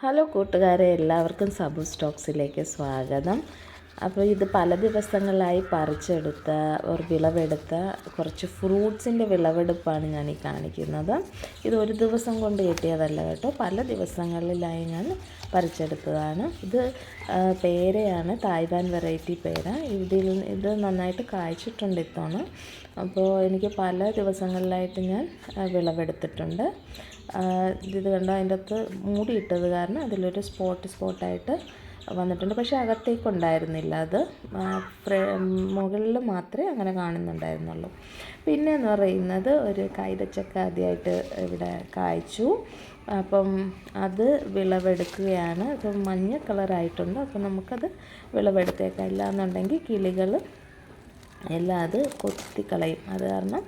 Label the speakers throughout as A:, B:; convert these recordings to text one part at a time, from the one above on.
A: Hello കൂട്ടുകാരെ എല്ലാവർക്കും സബു സ്റ്റോക്സിലേക്ക് സ്വാഗതം. അപ്പോൾ ഇത് പല ദിവസങ്ങളായി പറിച്ചെടുത്ത ഒരു വിളവെടുത്ത കുറച്ച് ഫ്രൂട്ട്സിന്റെ വിളവെടുപ്പാണ് ഞാൻ ഈ കാണിക്കുന്നത്. ഇത് ഒരു ദിവസം കൊണ്ട് കിട്ടിയതല്ല കേട്ടോ. പല ദിവസങ്ങളിലായി ഞാൻ പറിച്ചെടുത്തതാണ്. ഇത് പേരയാണ് തായ്വാൻ വെറൈറ്റി പേര. ഇതിൽ ഇത് നന്നായിട്ട് കായ്ച്ചിട്ടുണ്ട് ഇത്തവണ. അപ്പോൾ എനിക്ക് പല ദിവസങ്ങളിലായിട്ട് ഞാൻ വിളവെടുത്തിട്ടുണ്ട്. ഇത് കണ്ട അതിന്റെ അകത്ത് മൂടിയിട്ടത് കാരണം അതിലൊരു സ്പോട്ട് സ്പോട്ടായിട്ട് വന്നിട്ടുണ്ട്. പക്ഷേ അകത്തേക്ക് ഉണ്ടായിരുന്നില്ല അത് മുകളിൽ മാത്രമേ അങ്ങനെ കാണുന്നുണ്ടായിരുന്നുള്ളൂ. പിന്നെ എന്ന് പറയുന്നത് ഒരു കൈതച്ചക്ക ആദ്യമായിട്ട് ഇവിടെ കായ്ച്ചു. അപ്പം അത് വിളവെടുക്കുകയാണ്. അപ്പം മഞ്ഞ കളറായിട്ടുണ്ട് അപ്പം നമുക്കത് വിളവെടുത്തേക്കാം. ഇല്ല എന്നുണ്ടെങ്കിൽ കിളികൾ എല്ലാം അത് കൊത്തിക്കളയും. അത് കാരണം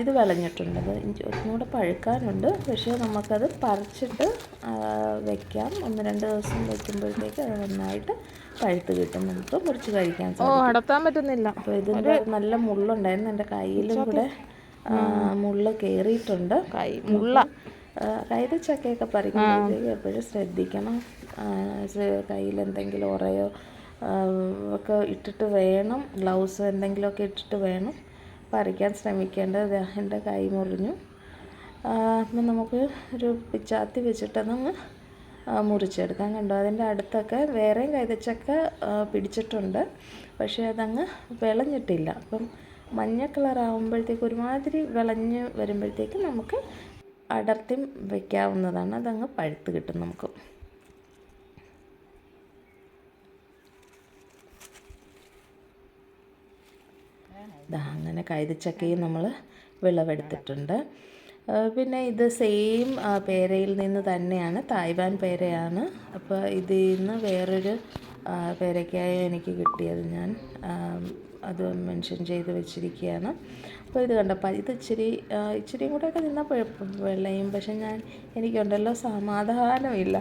A: ഇത് വിളഞ്ഞിട്ടുണ്ട്. അത് ഒന്നുകൂടെ പഴുക്കാനുണ്ട്. പക്ഷേ നമുക്കത് പറിച്ചിട്ട് വെക്കാം. ഒന്ന് രണ്ട് ദിവസം വെക്കുമ്പോഴത്തേക്ക് അത് നന്നായിട്ട് പഴുത്ത് കിട്ടും. നമുക്ക് മുറിച്ച് കഴിക്കാൻ സാധിക്കും.
B: അടത്താൻ പറ്റുന്നില്ല.
A: അപ്പോൾ ഇതിന്റെ നല്ല മുള്ളുണ്ടായിരുന്നു. എന്റെ കയ്യിലും കൂടെ മുള്ള കയറിയിട്ടുണ്ട്
B: കൈ മുള്ള.
A: കൈതച്ചക്കയൊക്കെ പറിക്കുമ്പോഴത്തേക്ക് എപ്പോഴും ശ്രദ്ധിക്കണം. കയ്യിൽ എന്തെങ്കിലും ഉറയോ ഒക്കെ ഇട്ടിട്ട് വേണം. ഗ്ലൗസ് എന്തെങ്കിലുമൊക്കെ ഇട്ടിട്ട് വേണം. പറിക്കാൻ ശ്രമിക്കേണ്ടത് എന്റെ കൈ മുറിഞ്ഞു. അപ്പം നമുക്ക് ഒരു പിച്ചാത്തി വെച്ചിട്ടതൊന്ന് മുറിച്ചെടുക്കാം കണ്ടോ? അതിന്റെ അടുത്തൊക്കെ വേറെയും കൈതച്ചക്ക പിടിച്ചിട്ടുണ്ട്. പക്ഷേ അതങ്ങ് വിളഞ്ഞിട്ടില്ല. അപ്പം മഞ്ഞ കളർ ആകുമ്പോഴത്തേക്ക് ഒരുമാതിരി വിളഞ്ഞ് വരുമ്പോഴത്തേക്ക് നമുക്ക് അടർത്തി വയ്ക്കാവുന്നതാണ് അതങ്ങ് പഴുത്ത് കിട്ടും നമുക്ക്. ദാ അങ്ങനെ കൈതച്ചക്കയും നമ്മൾ വിളവെടുത്തിട്ടുണ്ട്. പിന്നെ ഇത് സെയിം പേരയിൽ നിന്ന് തന്നെയാണ് തായ്വാൻ പേരയാണ്. അപ്പോൾ ഇതിൽ നിന്ന് വേറൊരു പേരയ്ക്കായ എനിക്ക് കിട്ടിയത് ഞാൻ അത് മെൻഷൻ ചെയ്ത് വെച്ചിരിക്കുകയാണ്. അപ്പോൾ ഇത് കണ്ടപ്പോൾ ഇത് ഇച്ചിരി ഇച്ചിരി കൂടെയൊക്കെ നിന്നാൽ വെള്ളയും പക്ഷെ ഞാൻ എനിക്കുണ്ടല്ലോ സമാധാനമില്ല.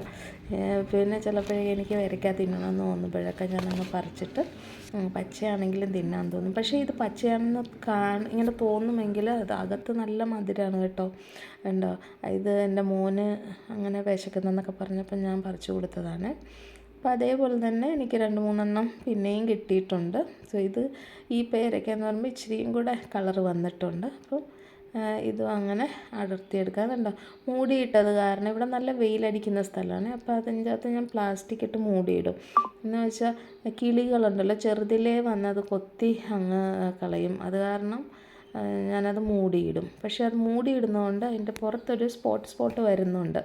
A: പിന്നെ ചിലപ്പോഴേ എനിക്ക് വരയ്ക്കാൻ തിന്നണമെന്ന് തോന്നുമ്പോഴൊക്കെ ഞാനങ്ങ് പറിച്ചിട്ട് ഉം, പച്ചയാണെങ്കിലും തിന്നാൻ തോന്നും. പക്ഷേ ഇത് പച്ചയാണെന്ന് കാണ ഇങ്ങനെ തോന്നുമെങ്കിൽ അത് അകത്ത് നല്ല മധുരമാണ് കേട്ടോ. ഉണ്ടോ ഇത് എന്റെ മോന് അങ്ങനെ വിശക്കുന്നെന്നൊക്കെ പറഞ്ഞപ്പോൾ ഞാൻ പറിച്ചു കൊടുത്തതാണ്. അപ്പോൾ അതേപോലെ തന്നെ എനിക്ക് രണ്ട് മൂന്നെണ്ണം പിന്നെയും കിട്ടിയിട്ടുണ്ട്. സോ ഇത് ഈ പേരയ്ക്ക എന്ന് പറയുമ്പോൾ ഇച്ചിരിയും കൂടെ കളർ വന്നിട്ടുണ്ട്. അപ്പോൾ ഇതും അങ്ങനെ അടർത്തിയെടുക്കാറുണ്ടോ മൂടിയിട്ടത് കാരണം ഇവിടെ നല്ല വെയിലടിക്കുന്ന സ്ഥലമാണ്. അപ്പോൾ അതിന്റെ അകത്ത് ഞാൻ പ്ലാസ്റ്റിക് ഇട്ട് മൂടിയിടും. എന്ന് വെച്ചാൽ കിളികളുണ്ടല്ലോ ചെറുതിലേ വന്നത് കൊത്തി അങ്ങ് കളയും. അത് കാരണം ഞാനത് മൂടിയിടും. പക്ഷേ അത് മൂടിയിടുന്നതുകൊണ്ട് അതിന്റെ പുറത്തൊരു സ്പോട്ട് സ്പോട്ട് വരുന്നുണ്ട്.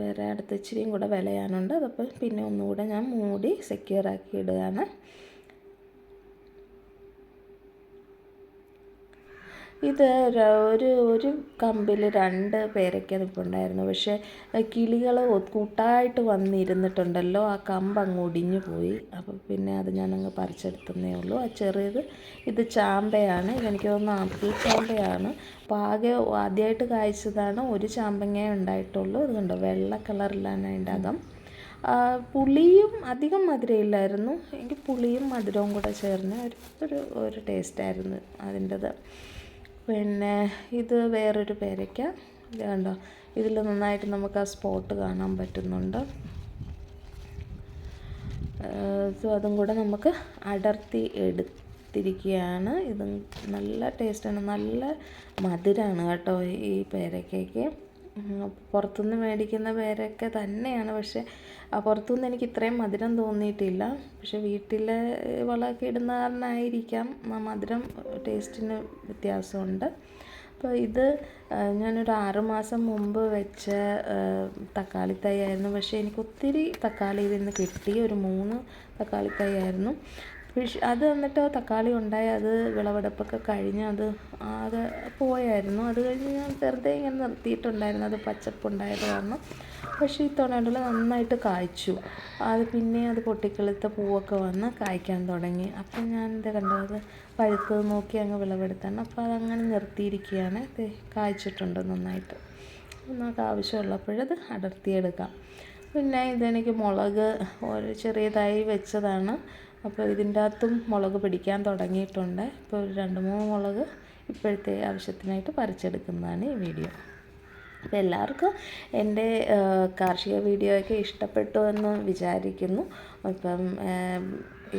A: വേറെ അടുത്ത് ഇച്ചിരിയും കൂടെ വിലയാനുണ്ട്. അതപ്പോൾ പിന്നെ ഒന്നുകൂടെ ഞാൻ മൂടി സെക്യൂർ ആക്കി ഇടുകയാണ്. ഇത് ഒരു ഒരു കമ്പിൽ രണ്ട് പേരയ്ക്ക നിൽപ്പുണ്ടായിരുന്നു പക്ഷേ കിളികൾ കൂട്ടായിട്ട് വന്നിരുന്നിട്ടുണ്ടല്ലോ. ആ കമ്പ് അങ്ങ് ഒടിഞ്ഞു പോയി. അപ്പോൾ പിന്നെ അത് ഞാനങ്ങ് പറിച്ചെടുത്തുന്നേ ഉള്ളൂ. ആ ചെറിയത് ഇത് ചാമ്പയാണ്. എനിക്ക് തോന്നുന്നു ആപ്പിൾ ചാമ്പയാണ്. അപ്പോൾ ആകെ ആദ്യമായിട്ട് കായ്ച്ചതാണ് ഒരു ചാമ്പങ്ങേ ഉണ്ടായിട്ടുള്ളൂ. ഇത് കണ്ടോ? വെള്ള കളറിലാണ് അതിന്റെ അകം. പുളിയും അധികം മധുരമില്ലായിരുന്നു എങ്കിൽ പുളിയും മധുരവും കൂടെ ചേർന്ന് ഒരു ഒരു ഒരു ടേസ്റ്റായിരുന്നു അതിന്റെത്. പിന്നെ ഇത് വേറൊരു പേരയ്ക്ക. ഇത് കണ്ടോ? ഇതിൽ നന്നായിട്ട് നമുക്ക് ആ സ്പോട്ട് കാണാൻ പറ്റുന്നുണ്ട്. സോ അതും കൂടെ നമുക്ക് അടർത്തി എടുത്തിരിക്കുകയാണ്. ഇത് നല്ല ടേസ്റ്റാണ് നല്ല മധുരമാണ് കേട്ടോ ഈ പേരയ്ക്കയ്ക്ക്. പുറത്തുനിന്ന് മേടിക്കുന്ന പേരയൊക്കെ തന്നെയാണ്. പക്ഷേ പുറത്തുനിന്ന് എനിക്ക് ഇത്രയും മധുരം തോന്നിയിട്ടില്ല. പക്ഷെ വീട്ടിൽ വളമൊക്കെ ഇടുന്ന കാരണമായിരിക്കാം മധുരം ടേസ്റ്റിന് വ്യത്യാസമുണ്ട്. അപ്പോൾ ഇത് ഞാനൊരു ആറുമാസം മുമ്പ് വെച്ച തക്കാളി തൈ ആയിരുന്നു. പക്ഷേ എനിക്ക് ഒത്തിരി തക്കാളി ഇതിൽ നിന്ന് കിട്ടി ഒരു മൂന്ന് തക്കാളി തൈ ആയിരുന്നു. പക്ഷെ അത് എന്നിട്ട് തക്കാളി ഉണ്ടായി അത് വിളവെടുപ്പൊക്കെ കഴിഞ്ഞ് അത് ആകെ പോയായിരുന്നു. അത് കഴിഞ്ഞ് ഞാൻ വെറുതെ ഇങ്ങനെ നിർത്തിയിട്ടുണ്ടായിരുന്നു. അത് പച്ചപ്പുണ്ടായത് കാരണം. പക്ഷേ ഈ തൊണയിൽ നന്നായിട്ട് കായ്ച്ചു. അത് പിന്നെ അത് പൊട്ടിക്കിളുത്ത പൂവൊക്കെ വന്ന് കായ്ക്കാൻ തുടങ്ങി. അപ്പം ഞാൻ എന്താ കണ്ടത്? പഴുത്തത് നോക്കി അങ്ങ് വിളവെടുത്താണ്. അപ്പോൾ അതങ്ങനെ നിർത്തിയിരിക്കുകയാണ്. കായ്ച്ചിട്ടുണ്ട് നന്നായിട്ട്. നമുക്ക് ആവശ്യമുള്ളപ്പോഴത് അടർത്തിയെടുക്കാം. പിന്നെ ഇതെനിക്ക് മുളക് ഒരു ചെറിയതായി വെച്ചതാണ്. അപ്പോൾ ഇതിന്റെ അകത്തും മുളക് പിടിക്കാൻ തുടങ്ങിയിട്ടുണ്ട്. ഇപ്പോൾ ഒരു രണ്ട് മൂന്ന് മുളക് ഇപ്പോഴത്തെ ആവശ്യത്തിനായിട്ട് പറിച്ചെടുക്കുന്നതാണ് ഈ വീഡിയോ. അപ്പോൾ എല്ലാവർക്കും എന്റെ കാർഷിക വീഡിയോയൊക്കെ ഇഷ്ടപ്പെട്ടു എന്ന് വിചാരിക്കുന്നു. അപ്പം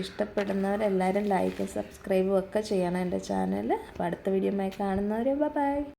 A: ഇഷ്ടപ്പെടുന്നവരെല്ലാവരും ലൈക്കും സബ്സ്ക്രൈബും ഒക്കെ ചെയ്യണം എന്റെ ചാനൽ അപ്പോൾ അടുത്ത വീഡിയോ കാണുന്നവരെ ബൈ